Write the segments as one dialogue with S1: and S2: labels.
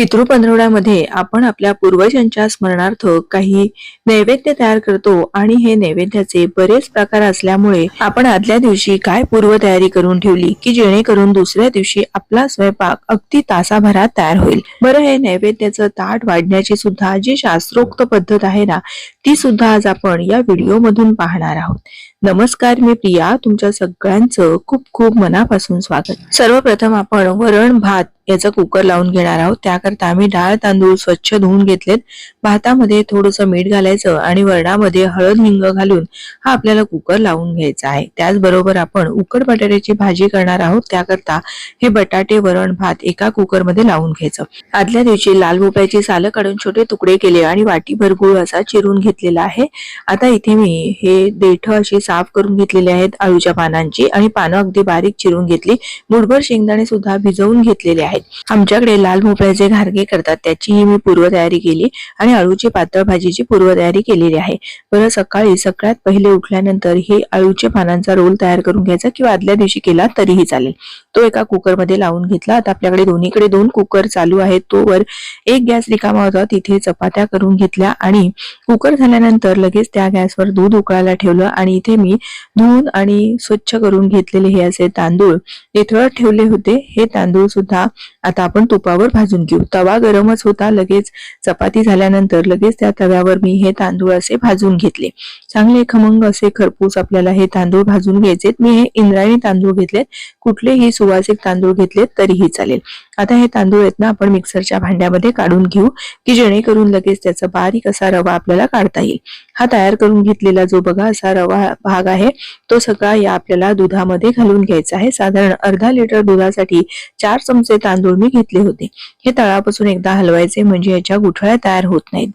S1: पितृ पंधरवड्यामध्ये आपण आपल्या पूर्वजांच्या स्मरणार्थ काही नैवेद्य तयार करतो आणि हे नैवेद्याचे बरेच प्रकार असल्यामुळे आपण आदल्या दिवशी काय पूर्व तयारी करून ठेवली की जेणेकरून दुसऱ्या दिवशी आपला स्वयंपाक अगदी तासाभरात तयार होईल? बरं हे नैवेद्याचं ताट वाढण्याची सुद्धा जी शास्त्रोक्त पद्धत आहे ना ती सुद्धा आज आपण या व्हिडिओ मधून पाहणार आहोत. नमस्कार मी प्रिया. तुमच्या सगळ्यांचं खूप खूप मनापासून स्वागत. सर्वप्रथम आपण वरण भात याचा कुकर लावून घेणार आहोत. त्याकरता आम्ही डाळ तांदूळ स्वच्छ धुवून घेतलेत. भातामध्ये थोडंसं मीठ घालायचं आणि वरणामध्ये हळद हिंग घालून हा आपल्याला कुकर लावून घ्यायचा आहे. त्याचबरोबर आपण उकड बटाट्याची भाजी करणार आहोत. त्याकरता हे बटाटे वरण भात एका कुकरमध्ये लावून घ्यायचं. आदल्या दिवशी लाल भोपळ्याची सालं काढून छोटे तुकडे केले आणि वाटी भरगुळ असा चिरून घेतलेला आहे. आता इथे मी हे देठ अशी साफ करून घेतलेली आहेत. आळूच्या पानांची आणि पानं अगदी बारीक चिरून घेतली. मुठभर शेंगदाणे सुद्धा भिजवून घेतलेले आहेत. आमच्याकडे लाल भोपळ्याचे घारगे करतात. त्याचीही मी पूर्वतयारी केली आणि अळूची पातळ भाजीची पूर्वतयारी केलेली आहे. बरं सकाळी सगळ्यात पहिले उठल्यानंतर हे आळूच्या पानांचा रोल तयार करून घ्यायचा किंवा आदल्या दिवशी केला तरीही चालेल. तो एका कुकरमध्ये लावून घेतला. आता आपल्याकडे दोन्हीकडे दोन कुकर चालू आहेत. तोवर एक गॅस रिकामा होता. तिथे चपात्या करून घेतल्या आणि कुकर झाल्यानंतर लगेच त्या गॅसवर दूध उकळायला ठेवलं आणि इथे मी धुवून आणि स्वच्छ करून घेतलेले हे असे तांदूळ निथळत ठेवले होते. हे तांदूळ सुद्धा आता आपण तुपावर भाजून घेऊ. तवा गरमच होता लगेच चपाती झाल्यानंतर लगेच त्या तव्यावर मी हे तांदूळ असे भाजून घेतले. चांगले खमंग असे खरपूस आपल्याला हे तांदूळ भाजून घ्यायचे मी हे इंद्रायणी तांदूळ घेतलेत. कुठलेही सुवासिक तांदूळ घेतलेत तरीही चालेल. आता हे तांदूळ आहेत ना आपण मिक्सरच्या भांड्यामध्ये काढून घेऊ की जेणेकरून लगेच त्याचा बारीक असा रवा आपल्याला काढता येईल. हा तयार करून घेतलेला जो बघा असा रवा भाग आहे तो सगळा या आपल्याला दुधामध्ये घालून घ्यायचा आहे. साधारण अर्धा लिटर दुधासाठी चार चमचे तांदूळ मी घेतले होते. हे तळापासून एकदा हलवायचे म्हणजे याच्या गुठळ्या तयार होत नाहीत.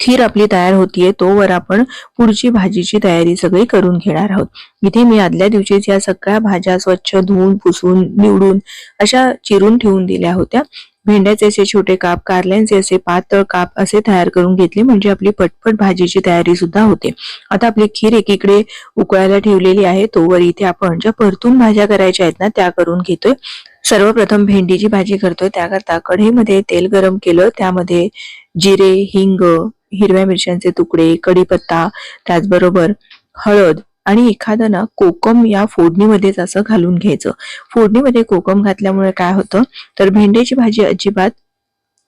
S1: खीर आपली तयार होतीये तोवर आपण पुढची भाजीची तयारी सगळी करून घेणार आहोत. इथे मी आदल्या दिवशीच या सगळ्या भाज्या स्वच्छ धुवून पुसून निवडून अशा चिरून ठेवून दिल्या होत्या. भेंड्याचे असे छोटे काप कारल्यांचे असे पातळ काप असे तयार करून घेतले म्हणजे आपली पटपट भाजीची तयारी सुद्धा होते. आता आपली खीर एकीकडे उकळायला ठेवलेली आहे तोवर इथे आपण ज्या परतून भाज्या करायच्या आहेत ना त्या करून घेतोय. सर्वप्रथम भेंडीची भाजी करतोय त्याकरता कढईमध्ये तेल गरम केलं त्यामध्ये जिरे हिंग हिरव्या मिरच्यांचे तुकडे कढीपत्ता त्याचबरोबर हळद आणि एखादं ना कोकम या फोडणीमध्येच असं घालून घ्यायचं. फोडणीमध्ये कोकम घातल्यामुळे काय होतं? तर भेंडीची भाजी अजिबात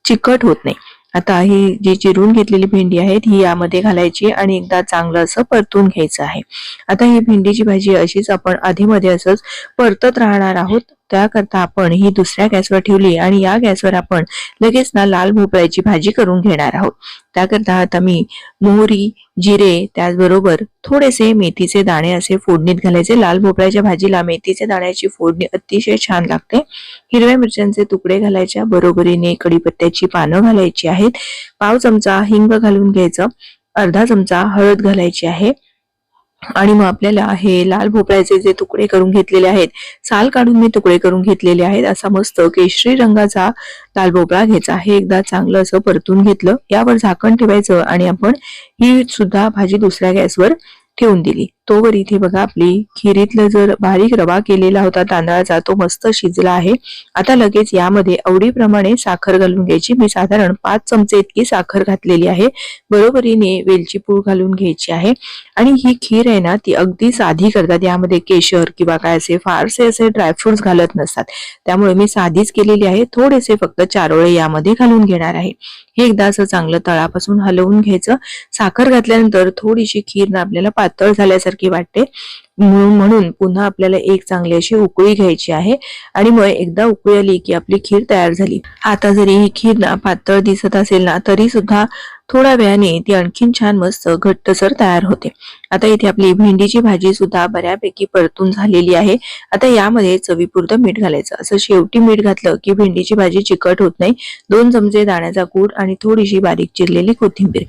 S1: चिकट होत नाही. आता ही जी चिरून घेतलेली भेंडी आहे ही यामध्ये घालायची आणि एकदा चांगलं असं परतून घ्यायचं आहे. आता ही भेंडीची भाजी अशीच आपण आधीमध्ये असंच परतत राहणार आहोत. त्याकरता आपण ही दुसऱ्या गॅसवर ठेवली आणि या गॅसवर आपण लगेच ना लाल भोपळ्याची भाजी करून घेणार आहोत. त्याकरता आता मी मोहरी जिरे त्याचबरोबर थोडेसे मेथीचे दाणे असे फोडणीत घालायचे. लाल भोपळ्याच्या भाजीला मेथीचे दाण्याची फोडणी अतिशय छान लागते. हिरव्या मिरच्यांचे तुकडे घालायच्या बरोबरीने कडीपत्त्याची पानं घालायची आहेत. पाव चमचा हिंग घालून घ्यायचं. अर्धा चमचा हळद घालायची आहे. आणि मग आपल्याला हे लाल भोपळ्याचे जे तुकडे करून घेतलेले आहेत साल काढून मी तुकडे करून घेतलेले आहेत. असा मस्त केशरी रंगाचा लाल भोपळा घ्यायचा. हे एकदा चांगलं असं परतून घेतलं. यावर झाकण ठेवायचं आणि आपण ही सुद्धा भाजी दुसऱ्या गॅसवर ठेवून दिली. तोवर इथे बघा आपली खिरीतलं जर बारीक रवा केलेला होता तांदळाचा तो मस्त शिजला आहे. आता लगेच यामध्ये आवडीप्रमाणे साखर घालून घ्यायची. मी साधारण पाच चमचे इतकी साखर घातलेली आहे. बरोबरीने वेलची पूळ घालून घ्यायची आहे. आणि ही खीर आहे ना ती अगदी साधी करतात. यामध्ये केशर किंवा काय असे फारसे असे ड्रायफ्रुट्स घालत नसतात. त्यामुळे मी साधीच केलेली आहे. थोडेसे फक्त चारोळे यामध्ये घालून घेणार आहे. हे एकदा असं चांगलं तळापासून हलवून घ्यायचं. साखर घातल्यानंतर थोडीशी खीर ना आपल्याला पातळ झाल्यासारखी वाटते. म्हणून म्हणून पुन्हा आपल्याला एक चांगली अशी उकळी घ्यायची आहे आणि मग एकदा उकळी आली की आपली खीर तयार झाली. आता जरी ही खीर ना पातळ दिसत असेल ना तरी सुद्धा थोड्या वेळाने ती आणखीन छान मस्त घट्टसर तयार होते. आता इथे आपली भेंडीची भाजी सुद्धा बऱ्यापैकी परतून झालेली आहे. आता यामध्ये चवीपुरतं मीठ घालायचं. असं शेवटी मीठ घातलं की भेंडीची भाजी चिकट होत नाही. दोन चमचे दाण्याचा कूट आणि थोडीशी बारीक चिरलेली कोथिंबीर.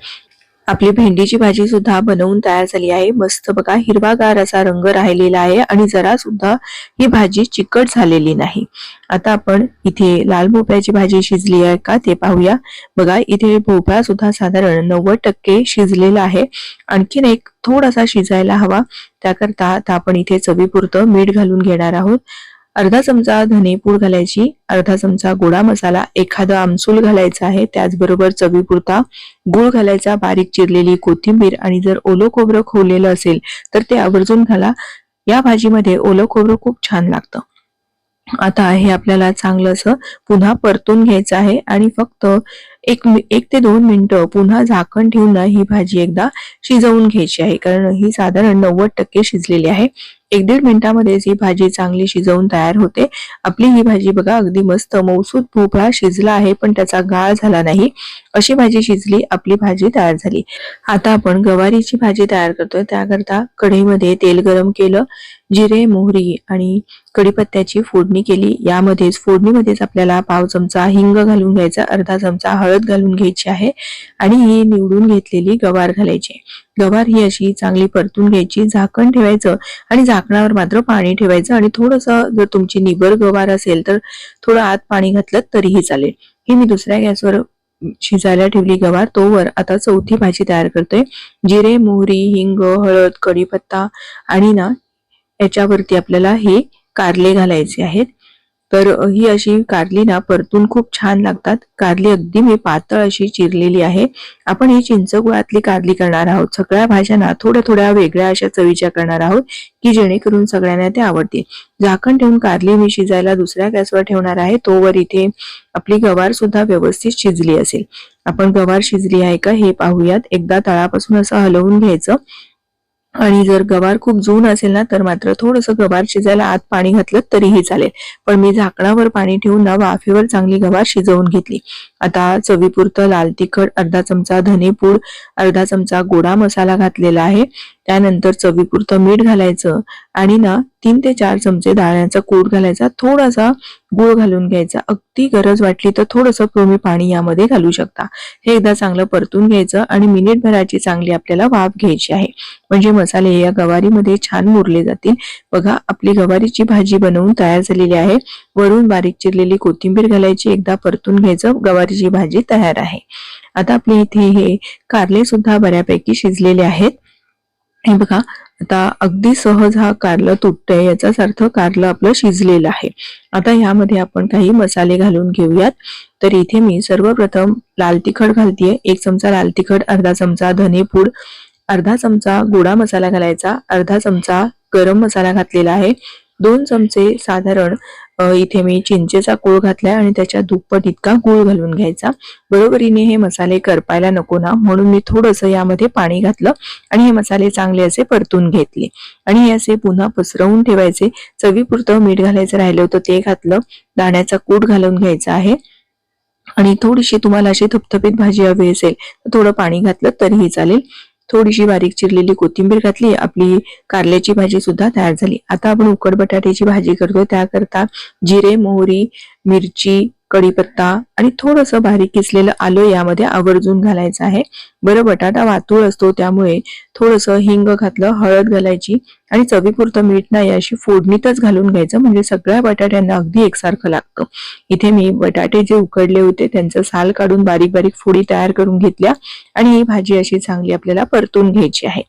S1: आपली भेंडीची भाजी सुद्धा बनवून तयार झाली आहे. मस्त बघा हिरवागार असा रंग राहिलेला आहे आणि जरा सुद्धा ही भाजी चिकट झालेली नाही. आता आपण इथे लाल भोपळ्याची भाजी शिजली आहे का ते पाहूया. बघा इथे भोपळा सुद्धा साधारण नव्वद टक्के शिजलेला आहे. आणखीन एक थोडासा शिजायला हवा. त्याकरता आता आपण इथे चवीपुरतं मीठ घालून घेणार आहोत. अर्धा चमचा धनेपूड घालायची अर्धा चमचा गोडा मसाला एखादा आमसूल घालायचा आहे त्याचबरोबर चवीपुरता गूळ घालायचा बारीक चिरलेली कोथिंबीर आणि जर ओलं खोबरं खोवलेलं असेल तर ते आवर्जून घाला. या भाजीमध्ये ओलं खोबरं खूप छान लागतं. आता हे आपल्याला चांगलं असं पुन्हा परतून घ्यायचं आहे आणि फक्त एक मि- एक ते दोन मिनिटं पुन्हा झाकण ठेवून ही भाजी एकदा शिजवून घ्यायची आहे कारण ही साधारण नव्वद टक्के शिजलेली आहे. एक दीड मिनिटामध्येच ही भाजी चांगली शिजवून तयार होते. आपली ही भाजी बघा अगदी मस्त मौसूद भोपळा शिजला आहे पण त्याचा गाळ झाला नाही. अशी भाजी शिजली आपली भाजी तयार झाली. आता आपण गवारीची भाजी तयार करतोय. त्याकरता कढईमध्ये तेल गरम केलं जिरे मोहरी आणि कढीपत्त्याची फोडणी केली. यामध्येच फोडणीमध्येच आपल्याला पाव चमचा हिंग घालून घ्यायचा अर्धा चमचा हळद घालून घ्यायची आहे आणि ही निवडून घेतलेली गवार घालायची. गवार ही अशी चांगली परतून घ्यायची झाकण ठेवायचं आणि झाकणावर मात्र पाणी ठेवायचं आणि थोडंसं जर तुमची निबर गवार असेल तर थोडं आत पाणी घातलं तरीही चालेल. हे मी दुसऱ्या गॅसवर शिजायला ठेवली गवार. तोवर आता चौथी भाजी तयार करतोय. जिरे मोहरी हिंग हळद कढीपत्ता आणि ना याच्यावरती आपल्याला हे कारले घालायचे आहेत. तर ही अशी कारली ना परतून खूप छान लागतात. कारली अगदी मी पातळ अशी चिरलेली आहे. आपण ही चिंचगुळातली कारली करणार आहोत. सगळ्या भाज्यांना थोड्या थोड्या वेगळ्या अशा चवीच्या करणार आहोत की जेणेकरून सगळ्यांना ते आवडतील. झाकण ठेवून कारली मी शिजायला दुसऱ्या गॅसवर ठेवणार आहे. तोवर इथे आपली गवार सुद्धा व्यवस्थित शिजली असेल. आपण गवार शिजली आहे का हे पाहूयात. एकदा तळापासून असं हलवून घ्यायचं. आणि जर गवार खूप जून असेल ना तर मात्र थोडंसं गवार शिजायला आत पाणी घातलं तरीही चालेल. पण मी झाकणावर पाणी ठेवून ना वाफेवर चांगली गवार शिजवून घेतली. आता चवीपुरतं लाल तिखट अर्धा चमचा धनेपूड अर्धा चमचा गोडा मसाला घातलेला आहे. त्यानंतर चवीपुरतं मीठ घालायचं आणि ना तीन ते चार चमचे दाण्याचा कूट घालायचा. थोडासा गुळ घालून घ्यायचा. अगदी गरज वाटली तर थोडंसं तुम्ही पाणी यामध्ये घालू शकता. हे एकदा चांगलं परतून घ्यायचं आणि मिनिटभराची चांगली आपल्याला वाफ घ्यायची आहे. म्हणजे मसाले या गवारीमध्ये छान मुरले जातील. बघा आपली गवारीची भाजी बनवून तयार झालेली आहे. वरून बारीक चिरलेली कोथिंबीर घालायची. एकदा परतून घ्यायचं. गवारी गवारीची भाजी तयार आहे. आता आपले इथे हे कारले सुद्धा बऱ्यापैकी शिजलेले आहेत. हे बघा आता अगदी सहज हा कारलं तुटतंय याचाच अर्थ कारलं आपलं शिजलेलं आहे. आता ह्यामध्ये आपण काही मसाले घालून घेऊयात. तर इथे मी सर्वप्रथम लाल तिखट घालतीये. एक चमचा लाल तिखट अर्धा चमचा धनेपूड अर्धा चमचा गोडा मसाला घालायचा अर्धा चमचा गरम मसाला घातलेला आहे. दोन चमचे साधारण इथे मी चिंचेचा गूळ घातलाय आणि त्याच्या दुप्पट इतका गूळ घालून घ्यायचा. बरोबरीने हे मसाले करपायला नको ना म्हणून मी थोडंसं यामध्ये पाणी घातलं आणि हे मसाले चांगले असे परतून घेतले. आणि हे असे पुन्हा पसरवून ठेवायचे. चवीपुरतं मीठ घालायचं राहिलं होतं ते घातलं. दाण्याचा कूट घालून घ्यायचा आहे. आणि थोडीशी तुम्हाला अशी थपथपीत भाजी हवी असेल तर थोडं पाणी घातलं तरीही चालेल. थोडीशी बारीक चिरलेली कोथिंबीर घातली आपली कारल्याची भाजी सुद्धा तयार झाली. आता आपण उकड बटाट्याची भाजी करतोय. त्याकरता जिरे मोहरी मिरची कढीपत्ता आणि थोडंसं बारीक किसलेलं आलं यामध्ये आवर्जून घालायचं आहे. बरं बटाटा वातूळ असतो त्यामुळे थोडंसं हिंग घातलं हळद घालायची आणि चवीपुरतं मीठ नाही अशी फोडणीतच घालून घ्यायचं. म्हणजे सगळ्या बटाट्यांना अगदी एकसारखं लागतं. इथे मी बटाटे जे उकडले होते त्यांचं साल काढून बारीक बारीक फोडी तयार करून घेतल्या आणि ही भाजी अशी चांगली आपल्याला परतून घ्यायची आहे.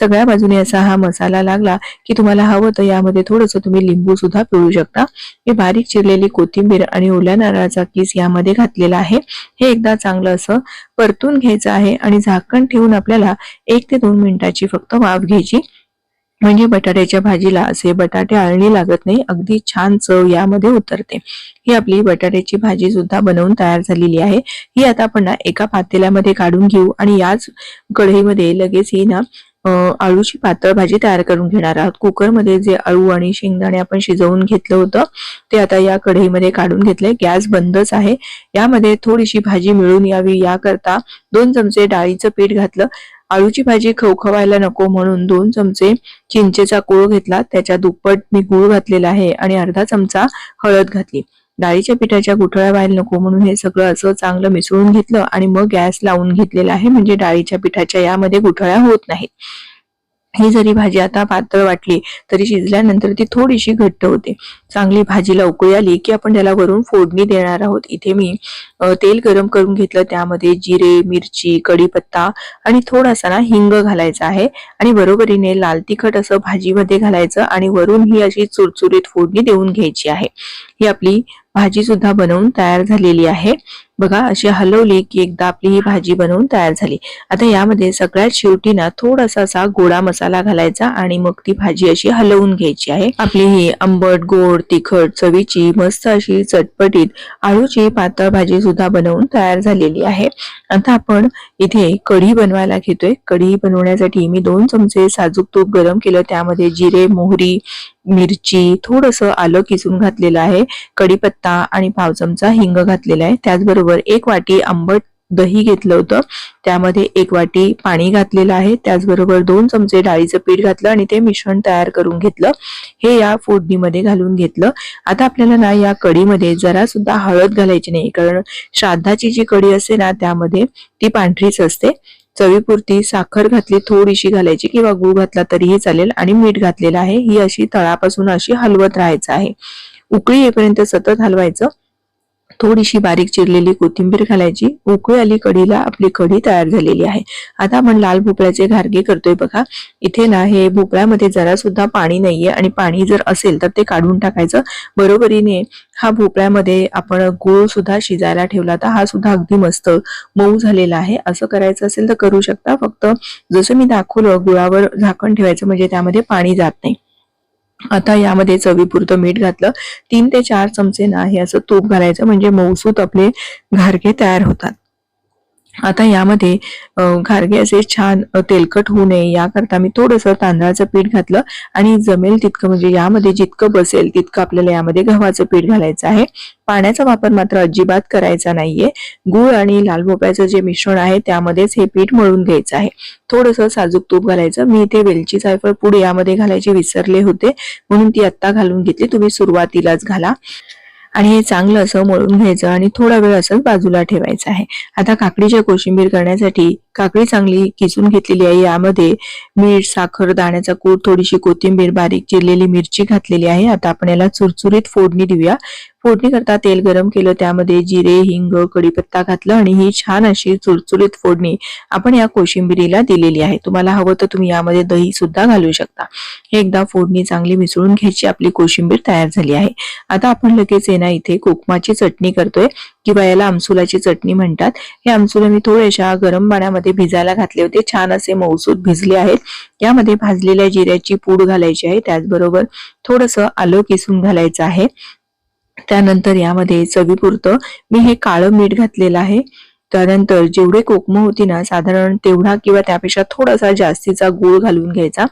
S1: सगळ्या बाजूने असा हा मसाला लागला की तुम्हाला हवं तर यामध्ये थोडंसं तुम्ही लिंबू सुद्धा पिळू शकता. मी बारीक चिरलेली कोथिंबीर आणि ओल्या नारळाचा किस यामध्ये घातलेला आहे. हे एकदा चांगलं असं परतून घ्यायचं आहे आणि झाकण ठेवून आपल्याला एक ते दोन मिनिटाची फक्त वाफ घ्यायची. म्हणजे बटाट्याच्या भाजीला असे बटाटे आळणी लागत नाही अगदी छान चव यामध्ये उतरते. ही आपली बटाट्याची भाजी सुद्धा बनवून तयार झालेली आहे. ही आता आपण ना एका पातेल्यामध्ये काढून घेऊ आणि याच कढईमध्ये लगेच ही ना आळूची पातळ भाजी तयार करून घेणार आहोत. कुकरमध्ये जे आळू आणि शेंगदाणे आपण शिजवून घेतलं होतं ते आता या कढईमध्ये काढून घेतले गॅस बंदच आहे. यामध्ये थोडीशी भाजी मिळून यावी याकरता दोन चमचे डाळीचं पीठ घातलं. आळूची भाजी खवखवायला नको म्हणून दोन चमचे चिंचेचा कोळ घेतला. त्याच्या दुप्पट मी गूळ घातलेला आहे आणि अर्धा चमचा हळद घातली. डाळीच्या पिठाच्या गुठळ्या व्हायला नको म्हणून हे सगळं असं चांगलं मिसळून घेतलं आणि मग गॅस लावून घेतलेला आहे. म्हणजे डाळीच्या पिठाच्या यामध्ये गुठळ्या होत नाहीत. ही जरी भाजी आता पातळ वाटली तरी शिजल्यानंतर ती थोडीशी घट्ट होते. चांगली भाजीला उकळी आली की आपण त्याला वरून फोडणी देणार आहोत. इथे मी तेल गरम करून घेतलं. त्यामध्ये जिरे मिरची कढीपत्ता आणि थोडासा ना हिंग घालायचा आहे. आणि बरोबरीने लाल तिखट असं भाजीमध्ये घालायचं आणि वरून ही अशी चुरचुरीत फोडणी देऊन घ्यायची आहे. ही आपली भाजी सुद्धा बनवून तयार झालेली आहे. बघा अशी हलवली की एकदा आपली ही भाजी बनवून तयार झाली. आता यामध्ये सगळ्यात शेवटी ना थोडासा असा गोडा मसाला घालायचा आणि मग ती भाजी अशी हलवून घ्यायची आहे. आपली ही आंबट गोड तिखट चवीची मस्त अशी चटपटीत आळूची पातळ भाजी सुद्धा बनवून तयार झालेली आहे. आता आपण इथे कढी बनवायला घेतोय. कढी बनवण्यासाठी मी दोन चमचे साजूक तूप गरम केलं. त्यामध्ये जिरे मोहरी मिरची थोडस आलं किसून घातलेलं आहे. कढीपत्ता आणि पाव चमचा हिंग घातलेला आहे. त्याचबरोबर एक वाटी आंबट दही घेतलं होतं. त्यामध्ये एक वाटी पाणी घातलेलं आहे. त्याचबरोबर दोन चमचे डाळीचं पीठ घातलं आणि ते मिश्रण तयार करून घेतलं. हे या फोडणीमध्ये घालून घेतलं. आता आपल्याला ना या कढीमध्ये जरा सुद्धा हळद घालायची नाही कारण श्राद्धाची जी कढी असते ना त्यामध्ये ती पांढरीच असते. चवीपुरती साखर घातली थोडीशी घालायची किंवा गूळ घातला तरीही चालेल आणि मीठ घातलेलं आहे. ही अशी तळापासून अशी हलवत राहायचं आहे. उकळी येईपर्यंत सतत हलवायचं. थोडीशी बारीक चिरलेली कोथिंबीर घालायची. उकळी आली कढीला आपली कढी तयार झालेली आहे. आता आपण लाल भोपळ्याचे घारगे करतोय बघा. इथे ना हे भोपळ्यामध्ये जरा सुद्धा पाणी नाहीये आणि पाणी जर असेल तर ते काढून टाकायचं. बरोबरीने हा भोपळ्यामध्ये आपण गूळ सुद्धा शिजायला ठेवला तर हा सुद्धा अगदी मस्त मऊ झालेला आहे. असं करायचं असेल तर करू शकता. फक्त जसं मी दाखवलं गुळावर झाकण ठेवायचं म्हणजे त्यामध्ये पाणी जात नाही. आता यामध्ये चवीपुरतं मीठ घातलं. तीन ते चार चमचे ना हे असं तूप घालायचं. म्हणजे मऊसूत आपले घारके तयार होतात. आता यामध्ये घारगे असे छान तेलकट होऊ नये याकरता मी थोडंसं तांदळाचं पीठ घातलं आणि जमेल तितकं म्हणजे यामध्ये जितकं बसेल तितकं आपल्याला यामध्ये गव्हाचं पीठ घालायचं आहे. पाण्याचा वापर मात्र अजिबात करायचा नाहीये. गूळ आणि लाल भोपळ्याचं जे मिश्रण आहे त्यामध्येच हे पीठ मळून घ्यायचं आहे. थोडंसं साजूक तूप घालायचं. मी इथे वेलची जायफळ पुढे यामध्ये घालायचे विसरले होते. म्हणून ती आत्ता घालून घेतली. तुम्ही सुरुवातीलाच घाला. आणि हे चांगलं असं मळून घ्यायचं आणि थोडा वेळ असं बाजूला ठेवायचं आहे. आता काकडीच्या कोशिंबीर करण्यासाठी काकडी चांगली किसून घेतलेली आहे. यामध्ये मीठ साखर दाण्याचा कूट थोडीशी कोथिंबीर बारीक चिरलेली मिरची घातलेली आहे. आता आपण याला चुरचुरीत फोडणी देऊया. फोडणी करता तेल गरम केलं त्यामध्ये जिरे हिंग कढीपत्ता घातलं आणि ही छान अशी चुरचुरीत फोडणी आपण या कोशिंबिरीला दिलेली आहे. तुम्हाला हवं तर तुम्ही यामध्ये दही सुद्धा घालू शकता. हे एकदा फोडणी चांगली मिसळून घ्यायची आपली कोशिंबीर तयार झाली आहे. आता आपण लगेच आहे ना इथे कोकमाची चटणी करतोय. किंवा याला आमसुलाची चटणी म्हणतात. हे आमसुलं मी थोड्याशा गरम पाण्यामध्ये भिजायला घातले होते. छान असे मौसूद भिजले आहेत. यामध्ये भाजलेल्या जिऱ्याची पूड घालायची आहे. त्याचबरोबर थोडंसं आलं किसून घालायचं आहे. त्यानंतर यामध्ये चवीपुरतं मी हे काळं मीठ घातलेलं आहे. त्यानंतर जेवढे कोकम होती ना साधारण तेवढा किंवा त्यापेक्षा थोडासा जास्तीचा गूळ घालून घ्यायचा.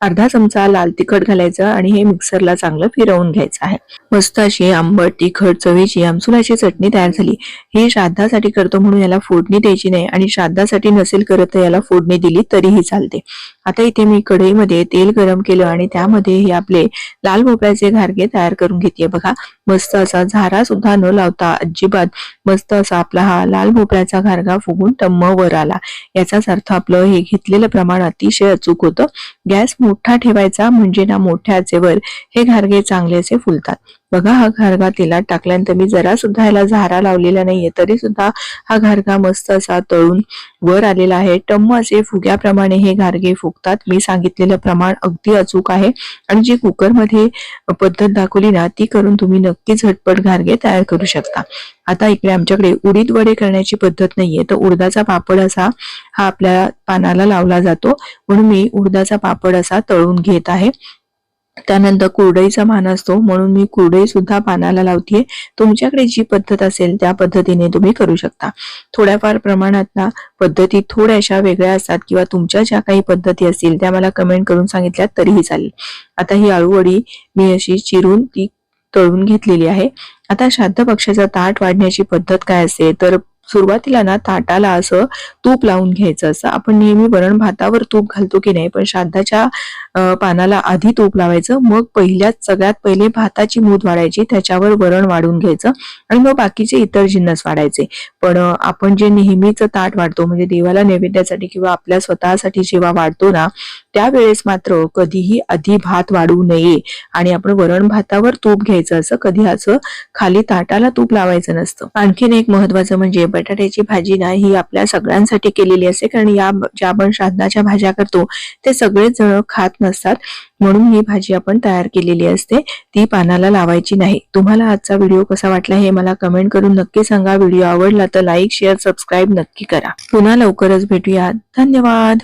S1: अर्धा चमचा लाल तिखट घालायचं आणि हे मिक्सरला चांगलं फिरवून घ्यायचं आहे. मस्त अशी आंबट तिखट चवीची आमसुलाची चटणी तयार झाली. ही श्राद्धासाठी करतो म्हणून याला फोडणी द्यायची नाही आणि श्राद्धासाठी नसेल करत तर याला फोडणी दिली तरीही चालते. आता इथे मी कढईमध्ये तेल गरम केलं आणि त्यामध्ये हे आपले लाल भोपळ्याचे घारगे तयार करून घेते बघा. मस्त असा झारा सुद्धा न लावता अजिबात मस्त असा आपला हा लाल भोपळ्याचा घारगा फुगून टम्म वर आला. याचाच अर्थ आपलं हे घेतलेलं प्रमाण अतिशय अचूक होतं. गॅस मोठा ठेवायचा म्हणजे ना मोठ्या आचेवर हे घारगे चांगले असे फुलतात. बघा हा घारगा तेलात टाकल्यानंतर मी जरा सुद्धा याला झारा लावलेला नाहीये तरी सुद्धा हा घारगा मस्त असा तळून वर आलेला आहे. टम्म असे फुग्याप्रमाणे हे घारगे फुगतात. मी सांगितलेलं प्रमाण अगदी अचूक आहे. आणि जी कुकरमध्ये पद्धत दाखवली ना ती करून तुम्ही नक्कीच झटपट घारगे तयार करू शकता. आता इकडे आमच्याकडे उडीद वडे करण्याची पद्धत नाहीये तर उडदाचा पापड असा हा आपल्या पानाला लावला जातो. म्हणून मी उडदाचा पापड असा तळून घेत आहे. त्यानंतर कुरडईचा मान असतो म्हणून मी कुरडई सुद्धा पानाला लावतीये. तुमच्याकडे जी पद्धत असेल त्या पद्धतीने तुम्ही करू शकता. थोड्याफार प्रमाणात ना पद्धती थोड्याशा वेगळ्या असतात किंवा तुमच्या ज्या काही पद्धती असतील त्या मला कमेंट करून सांगितल्या तरीही चालेल. आता ही आळूवडी मी अशी चिरून ती तळून घेतलेली आहे. आता श्राद्ध पक्षाचा ताट वाढण्याची पद्धत काय असते तर सुरुवातीला ना ताटाला असं तूप लावून घ्यायचं. असं आपण नेहमी वरण भातावर तूप घालतो की नाही पण श्राद्धाच्या पानाला आधी तूप लावायचं मग पहिल्याच सगळ्यात पहिले भाताची मूद वाढायची त्याच्यावर वरण वाढून घ्यायचं आणि मग बाकीचे इतर जिन्नस वाढायचे. पण आपण जे नेहमीच ताट वाढतो म्हणजे देवाला नैवेद्यासाठी किंवा आपल्या स्वतःसाठी जेव्हा वाढतो ना त्यावेळेस मात्र कधीही आधी भात वाढू नये आणि आपण वरण भातावर तूप घ्यायचं असं कधी असं खाली ताटाला तूप लावायचं नसतं. आणखीन एक महत्वाचं म्हणजे बटाट्याची भाजी ना ही आपल्या सगळ्यांसाठी केलेली असते कारण या ज्या आपण श्राद्धाच्या भाज्या करतो ते सगळेच जण खात नसतात. म्हणून ही भाजी आपण तयार केलेली असते. ती पानाला लावायची नाही. तुम्हाला आजचा व्हिडिओ कसा वाटला हे मला कमेंट करून नक्की सांगा. व्हिडिओ आवडला तर लाईक शेअर सबस्क्राईब नक्की करा. पुन्हा लवकरच भेटूया धन्यवाद!